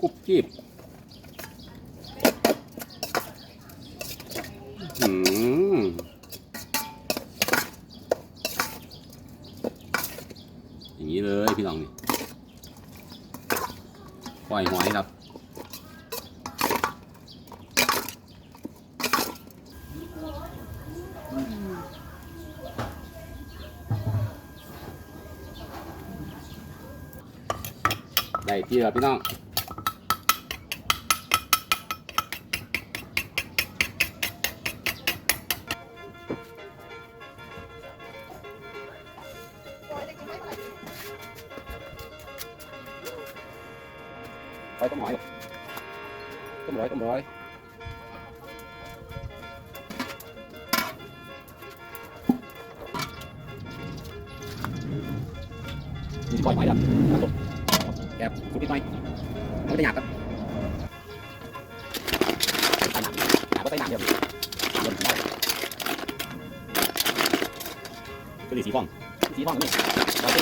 กุบจีบอืมอย่างนี้เลยพี่น้องนี่ปล่อยหอยครับได้ที่แล้วพี่น้องาก็ใส่หนักเดียวเดี๋ยวได้ก็ดีสีฟองสีฟองนี่เราจะ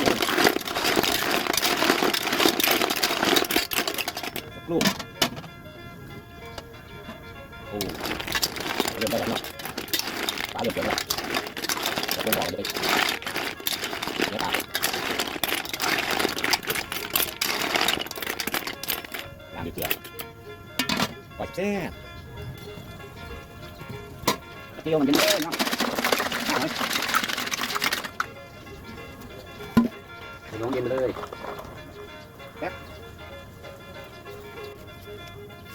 ลูกโอ้เริ่มได้แล้วเนาะตาเริ่มเขียแล้ว เตียวมันเป็นเอ้ยเนาะเอาไว้ให้น้องเย็นไปเลยแป๊บ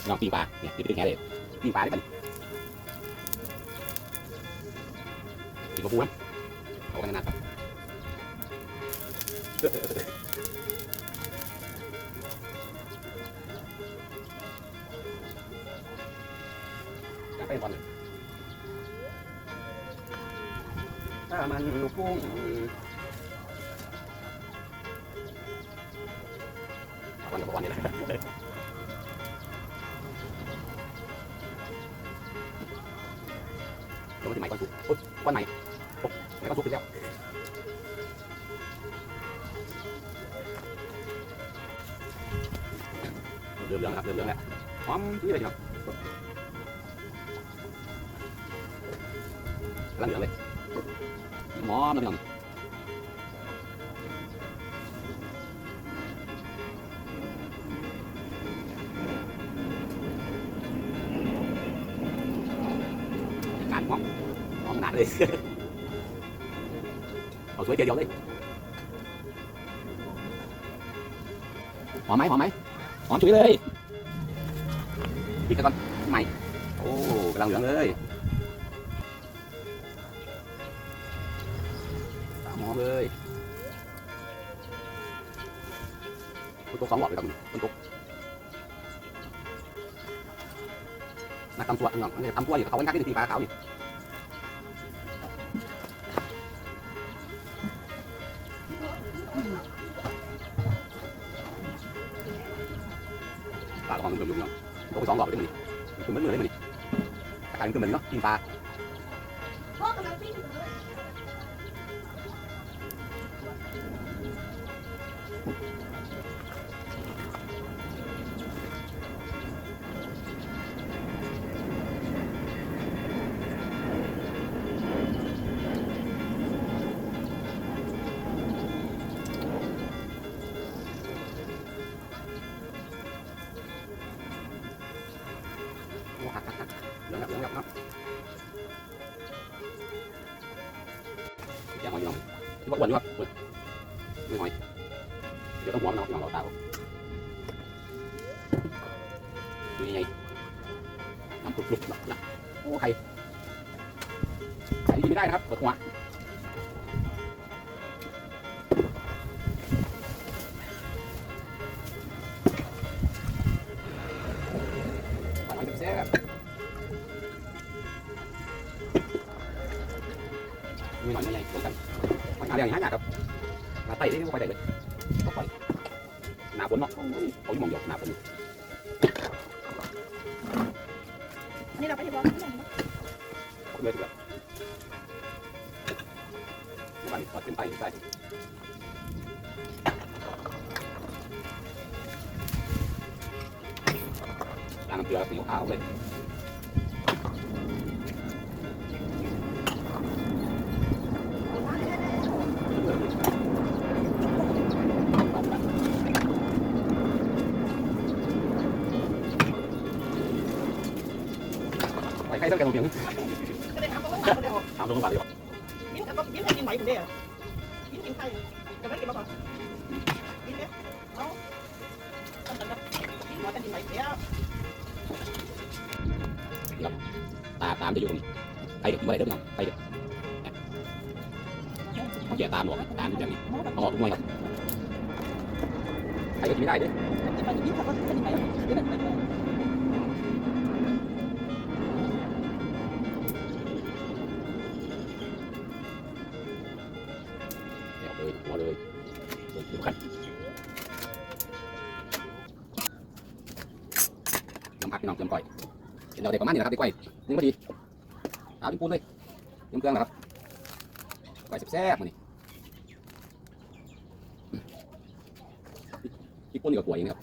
น้องปีปลาเนี่ยปีเป็นแค่เลยปีปลาได้ปะปีกระปูนะ วันกับบอลนี่แหละเดี๋ยวมาถึงใหม่ก้อนสุกอุ๊ยก้อนไหม่โอ้ใหม่ารหอมหอมขนาดเลย เอาสวยเดียวเลย หอมไหมหอมไหมหอมฉุยเลยอีกก่อนใหม่ โอ้กำลังเหลืองเลยหอมเลยคุณตุ๊กสองหลอดเลยตอนนี้คุณตุ๊กนักตำตัวน้องเนี่ยตำตัวอยู่กับเขาวันกักที่ตีปลาขาวอ ยู่ปลาละครมันเบิ่มๆเนาะโอ้สองกอดเป็นมันนี่คือเหมือนเหมือนเลยมันนี่อาการมันคือเหมือนเนาะกินปลา หักหักหักเหลืองแบบเหลืองแบบเนาะแกงหอยน้องที่ว่าอ้วนอยู่ครับ อยหาเรื่องอย่างนี้หายากครับมาไต่ได้ไม่ค่อยได้เลย ไปใครต้องแกลงเพียงก็เลยถามเขาว่าถามเขาเลยถามลงมาเลยยิ้มกับยิ้มให้กินไหวผมเด้อยิ้มกินไข่จะไม่กินมาก่อนยิ้มเนี่ยเอาตอนนั้นยิ้มหัวกันกินไหวเดี๋ยวตาตามจะอยู่ตรงนี้ไปเดี๋ยวไม่ได้เดินไปเดี๋ยวเขาแก่ตามหรอกตามอย่างนี้ต้องออกทุกหน่วยครับไปก็กินไม่ได้เด้จะไปยิ้ นะครับได้ก่อยนึ่งพอดีเอาที่ปูนเลยยมเครื่องนะครับก่แซ่บๆมานี่ที่ปูนนี่ก็กล้วยนะครับ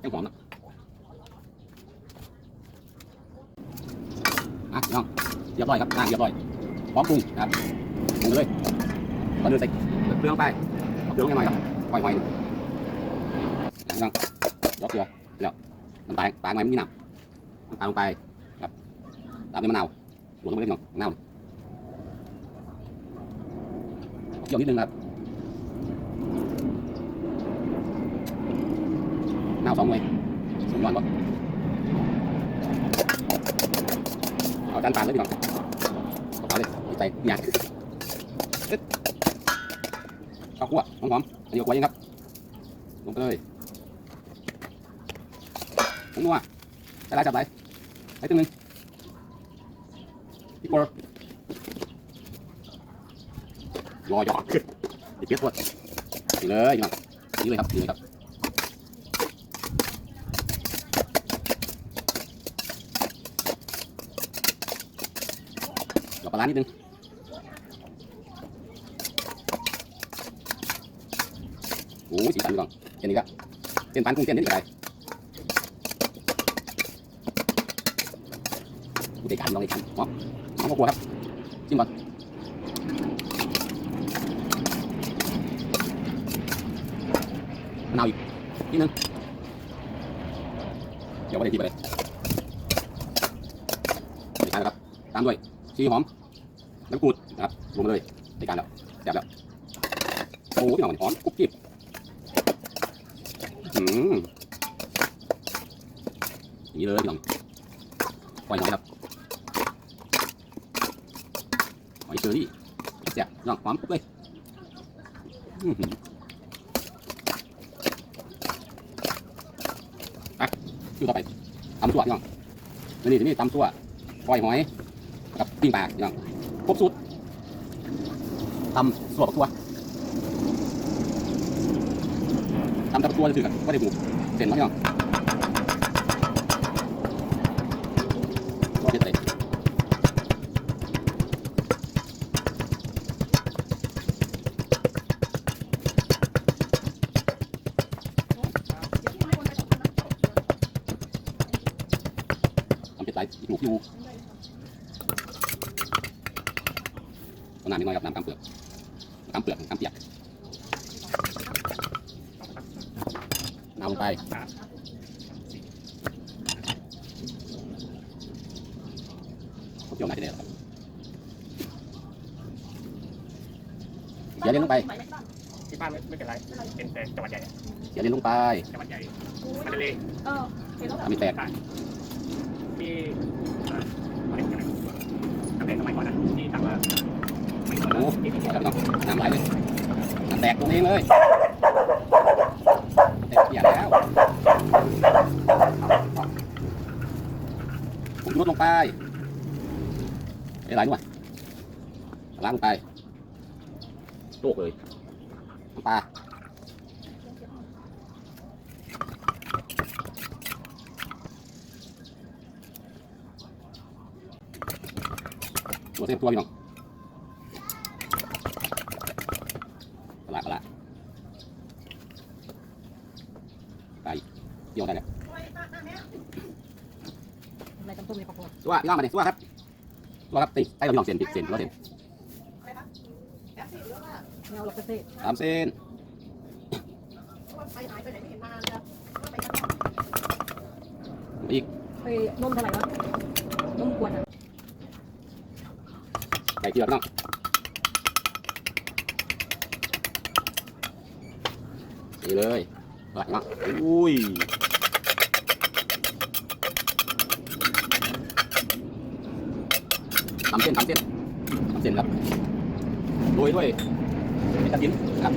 แห้งหอมนะอะน้องเรียบร้อยครับอะเรียบร้อยพร้อมปรุงนะครับปรุงเลยก่อนอื่นใส่เครื่องไปเครื่องยังไงครับหอยหอยๆนั่งยกเกลือแล้วน้ำตาลตาลไว้ไม่มีน้ำน้ำตาลลงไป ตามด้วยมะนาวหลวงลงไปเล็กน้อยมะนาวเกี่ยวนิดนึงครับมะนาวสองหน่วยสมยอดบ่เอาจานปานเลยพี่น้องเอาเลยใส่เนี่ยข้าวคั่วหอมๆอันนี้ก็คั่วเองครับลงไปเลยผงนัวใส่ลายจับไหลใส่ตึ้งหนึ่ง พี่โปรอยอขึ้นติดเปียกปวดนี่เลยนี่นี่เลยครับนี่เลยครับหยอกปลาร้านิดนึงโอ้ยสีสันพี่น้องเห็นนี่ครับเส้นปานกุ้งเส้นนิดเดียวได้ดูเด็กกันลองเด็กกันหอม หอมก็กลัวครับชิมก่อนมะนาวอีกนิดนึงเดี๋ยวไปเลยทีไปเลยเด็กกันะครับ ตามด้วยชีหอมน้ำกูดนะครับรวมมาเลยเด็กกันแล้วแซ่บแล้วโอ้พี่น้องหอมกรุบกริบอืมอย่างนี้เลยพี่น้องปล่อยหน่อยครับ หอยเชอรี่แซ่บพี่น้องหอมเลยอื้อหือไปคิวต่อไปตำตัวพี่น้องนี่นี่นี่ตำตัวปล่อยหอยกับปิ้งปลาพี่น้องครบสุดตำสวบตัวทำกับตัวจะถือกันก็ได้หมูเส้นมาพี่น้อง กหมูพี่อูเอาน้ำนิดหน่อยครับน้ำกำเปลือกกำเปลือกกำเปียกเอาลงไปเขาเกี่ยวไหนได้หรอครับเดี๋ยวเลี้ยงลงไปที่บ้านไม่ไม่เป็นไร เป็นแต่จังหวัดใหญ่อะเดี๋ยวเลี้ยงลงไปจังหวัดใหญ่มันทะเลเออเห็นแล้วทำให้แตก มีเอ่อะไรกันนะตั้งแต่สมัยก่อนนะที่ทำว่าไม่ก่อนโอ้นะที่ที่ครับน้องน้ำไหลเลยน้ำแตกตรงเองเลยแตกเปียกแล้วผมลดลงไปไหลๆด้วยล้างลงไปโลกเลยปลา ตัวเส้นตัวพี่น้องกระลากระลาไปเกี่ยวได้แล้วมีปลาพอตัวพี่น้องมาเนี่ยตัวครับตัวครับตีใส่เราพี่น้องเส้นติดเส้นตัวเส้นแอปซี่หรือว่าแนวหลอกเกษตรสามเส้นไปหายไปไหนไม่เห็นมาเลยไปอีกไปนมเท่าไหร่วะนมขวดอะ ใส่ เกลือพี่น้องนี่เลยไปพี่น้องอุ้ยทำเส้นทำเส้นทำเส้นครับโรยด้วยเป็นกระดิ่งครับ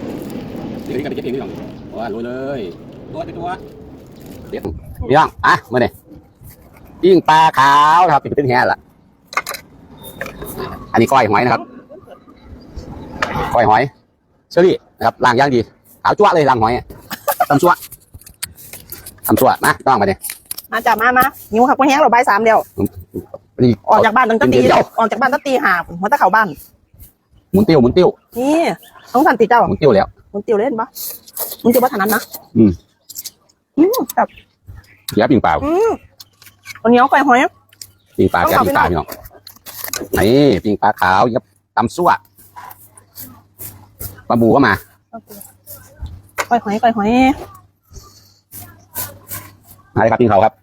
เดี๋ยวนี้กันเป็นเจ็ดเองพี่น้องว่าโรยเลยตัวเป็นตัวเด็ดพี่น้องอะมาเนี่ยปิ้งปลาขาวนะครับเป็นแห่ละ อันนี้ก้อยหอยนะครับก้อยหอยเชอรี่นะครับล้างย่างดีขาวจั่วเลยล้างหอยตำจั่วตำจั่วนะต้องมาเนี่ยมาจับมามาหิวครับก็แห้งเราใบสามเดียวนี่ออกจากบ้านตั้งแต่ตีเดี๋ยวออกจากบ้านตั้งตีห้าหัวตะเข่าบ้านหมุนติ้วหมุนติ้วนี่ต้องสันติเจ้าหมุนติ้วแล้วมึงติวเล่นปะมึงติวว่าถนัดนะอืมอืมแบบเสียปิ้งปลาอืมคนเหนียวไก่หอยปิ้งปลาแกะปิ้งปลาพี่น้อง นี่ปิ้งปลาขาวยับตำซั่วปลาบูก็มาไก่หอยไก่หอยมาเลยครับปิ้งเขาครับ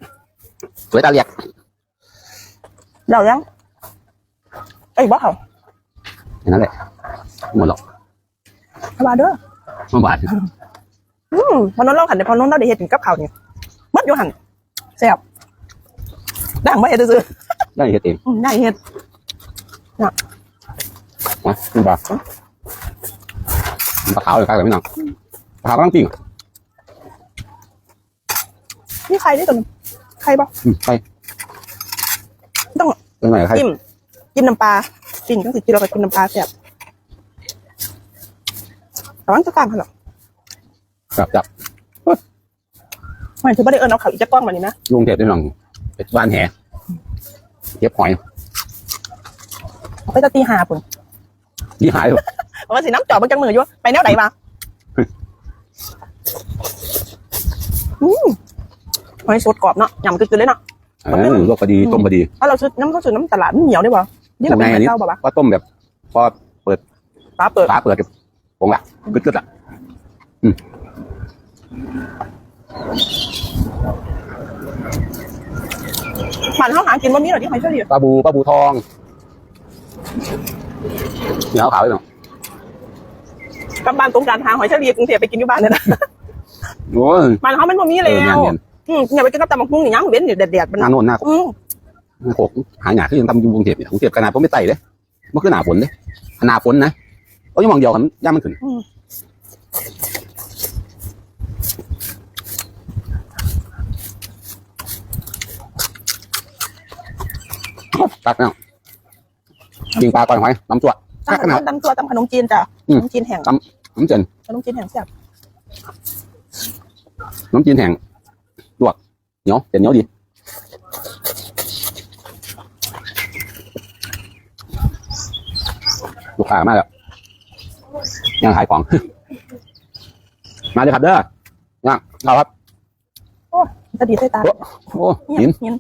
สวยตาเรียกเดี๋ยวยังไอ้ยบ้าเขาแค่นั้นแหละหมดหรอกมาเด้อมันหวานอืมพอน้องเล่าหันเดี๋ยวพอน้องเล่าได้เห็ดถึงกับเขาวเนี่ยมัดอยู่หันแซ่บดังไม่เห็ดซื้อได้เฮ็ดเองๆอืมได้เห็ด มาปิ้งปลาปลาขาวเลยครับพี่น้องปลาขาวกำลังปิ้งนี่ใครได้ตัวนึงใครปะอืมไปต้องเป็นไงใครจิ้มจิ้มน้ำปลากินก็สิกินเราก็กินน้ำปลาแซ่บแต่ว่าจะกลางเขาหรอกจับจับไม่ถือว่าได้เอิญเอาเขาอีกจะกล้องแบบนี้นะยุงเทพพี่น้องเป็นบ้านแหเก็บหอยเอา ไปจะตีหาปุ่นนี่หายเลยเพราะว่าสีน้ำจอบมันจังมืออยู่ไปแนวไหนมาอืมหอยสดกรอบเนาะยำกึกๆเลยเนาะ เออลวกพอดีต้มพอดีถ้าเราซื้อน้ำเขาซื้อน้ำตลาดมันเหนียวได้ป่ะนี่เราเป็นทำไงอันนี้เจ้าป่ะก็ต้มแบบ พอฟ้าเปิดฝาเปิดกับผงละกึดกึดๆละผ่านห้องหากินวันนี้เหรอที่หอยเชอรี่ปลาบูปลาบูทอง เหนียวขาวเลยเนาะกลับบ้านตรงการทางหอยเชอรี่กรุงเทพไปกินอยู่บ้านเนี่ยนะโอ้ยบ้านเขามันบ่มีเอแล้อแม่นวแม่นอืมอย่าไปกินกับตำบักหุ่งนี่ยังเว้นอยู่แดดๆมันหน้าโน่นหน้าอืมหน้าโขกหาหยาที่ยังทำอยู่กรุงเทพเนี่ยกรุงเทพขนาดผมไม่ไต่เลยมันคือหนาฝนเลยหนาฝนนะก็ยังมองเดียวครับย่ามันขึ้นตักเนาะยิงปลาก่อยหอยน้ำจวดตำขนมตำตัวตำขนมจีนจ้ะอืขมนมจีนแห้งน้ำเจนขนมจีนแห้งแซ่บน้ำจีนแห้งลวกเหนียวเจ็นเหนียวดีลูกค้ามากแล้วยังขายของ มาเลยครับเด้อยังเราครับจะดีใส่ตาโอ้หินหิน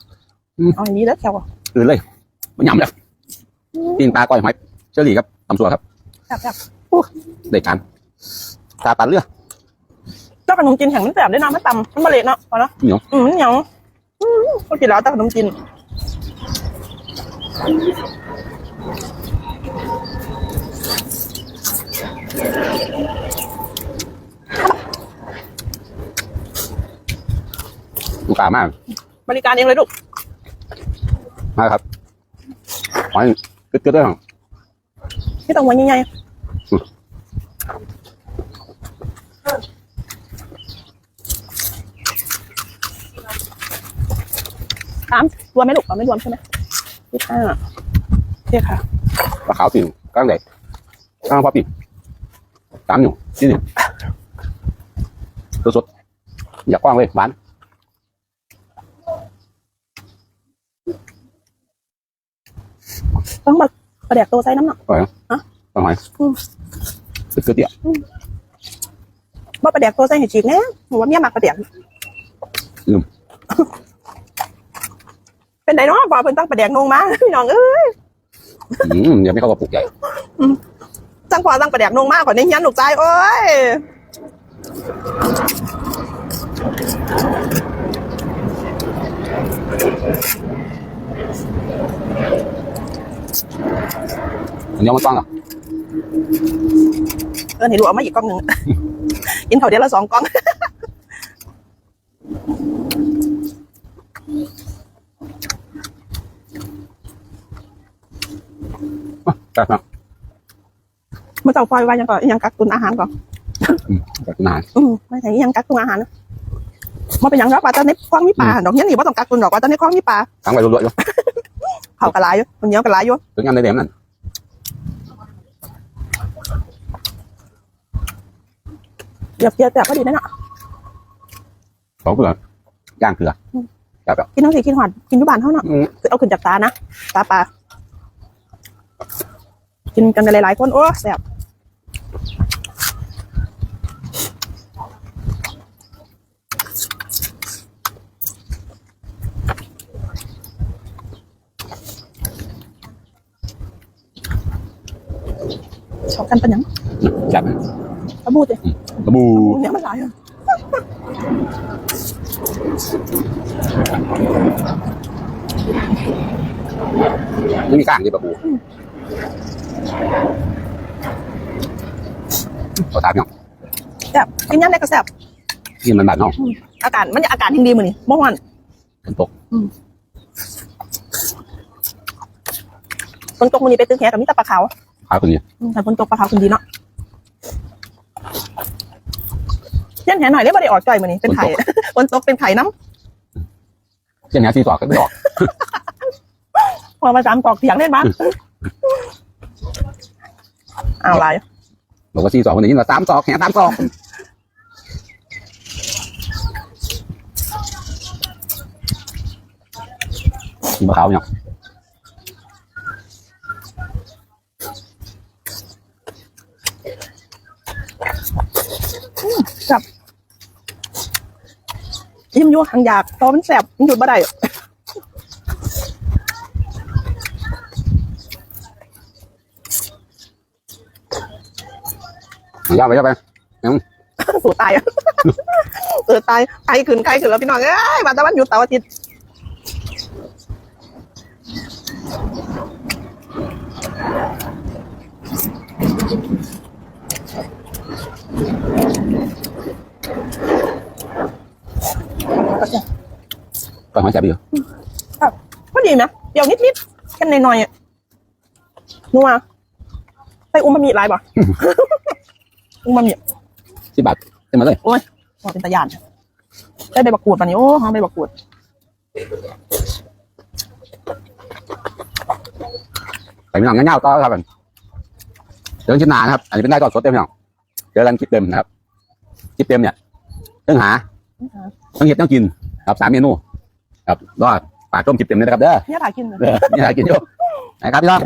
อืมเอาอย่างนี้แล้วแถวอะอื่นเลยมันยำเลย ปิ้งปลาก้อยหอยเชอรี่ครับตำสัวครับแซ่บแซ่บได้การตาปันเรือเจ้าขนมจีนแห้งมันแซ่บได้เนาะมันตำมันบะเละเนาะพอเนาะเหนียวอืมมันเหนียวอืมก็กินแล้วแต่ขนมจีนลูกค้ามาก บริการเองเลยลูกมาครับหอย กึดๆด้วยไม่ต้องวันใหญ่ๆสามรวมไหมลูกอ๋อไม่รวมใช่ไหมยี่สิบห้าโอเคค่ะปลาขาวปิ่งกลางเด็กกลางพอปิ่งตามอยู่ที่นี่สดๆอย่ากว้างเลยหวาน ต้องมาประเดี๋ยวตัวไซน้ำหนักปลาหอยอืมกึดๆเดียวว่าประเดี๋ยวตัวไซเห็ดฉีกแน่หนูว่าเมียมักประเดี๋ยวเป็นไดเนาะบอกเพิ่นตั้งประแดกนงมาพี่น้องเอ้ยอืมเดี๋ยวไม่เข้ากับปลูกใหญ่จังพอตั้งประแดกนงมาก่อนในเฮียนลูกชายโอ้ย อันนี้เอามาตั้งเหรอเออให้ดูเอามาอีกกล้องหนึ่งกินเขาวเดียวละสองกล้องใช่ครับมื่อเจ้าปล่อยไว้ยังก่อนยังกักตุนอาหารก่อนอืมแบบนานอืมไม่ใช่ยังกักตุนอาหารนะมาเป็นหยังรักว่าตอนนี้คล้องมีปลาดอกเนี้ยนี่ว่าต้องกักตุนดอกว่าตอนนี้คล้องมีปลาทั้งไปรวดๆอยู่ เขากระไรอยู่มันเหนียวกระไรอยู่ถึงงานในเดมนั่นเดี๋ยวเดี๋ยวแต่ก็ดีนะเนาะสองเกลือย่างเกลือแบบแบบกินน้ำสีกินหวานกินอยุบานเท่าเนาะอืมคือเอาขึ้นจากตานะตาปลากินกันหลายๆคนโอ้แซ่บ ชอบกันเป็นหยังจับตะบูดเลยกระบูเนี่ยมันหลายอะไม่มีก้างที่กระบูเอาตามเนาะแซ่บกินยังไงก็แซ่บที่มันบาดเนาะอากาศมันจะอากาศยิ่งดีมือนี่เมื่อวานฝนตกฝนตกมือนี้ไปตึกแหกับมิตรปลาขาว ขาวคนนี้อืมแต่ฝนตกปลาขาวคุณดีเนาะยันแหหน่อยได้บ่ได้ออกจ่อยมือนี้เป็นไข่ฝนตกเป็นไข่น้เช่นนี้ที่สอกก็ไม่ออกำพอมาสามตอกเสียงเล่นบ้างเอาอะไรบอกว่าที่สอกคนนี้ว่าสามสอกแขนสามสอกกินมะขาวเนี่ยยิ้มยั่วทางอยากตอมันแสบมันหยุดบ่ได้ย่าไปย่าไปสูตายเออตายใครขึ้นใครขึ้นแล้วพี่น้องเอ้ยมาตะวันหยุดเสาร์อาทิตย์ ก็จะก็หอยแสบอยู่ก็ดีนะเดี๋ยวนิดๆกันหน่อยๆอะนัวไปอุ้มบะหมี่ลายบ่อุ้มบะหมี่สิบบาทเต็มมาเลยโอ้ยพอเป็นตะยานได้ใบบักกูดป่ะนี่โอ้หอมใบบักกูดใส่พี่น้องเงี้ยๆต่อครับกันเรื่องชิ้นหนานะครับ อันนี้เป็นได้ตอนสดเต็มพี่น้องเจอกันคลิปเต็มนะครับคลิปเต็มเนี่ยเรื่องหา เรื่องเห็ดต้องกินครับสามเมนูครับรอดปากต้มคลิปเต็มเลยนะครับเด้อเนี่ยถ่ายกินเลยเด้อนี่หากินอยู่นะครับพี่น้อง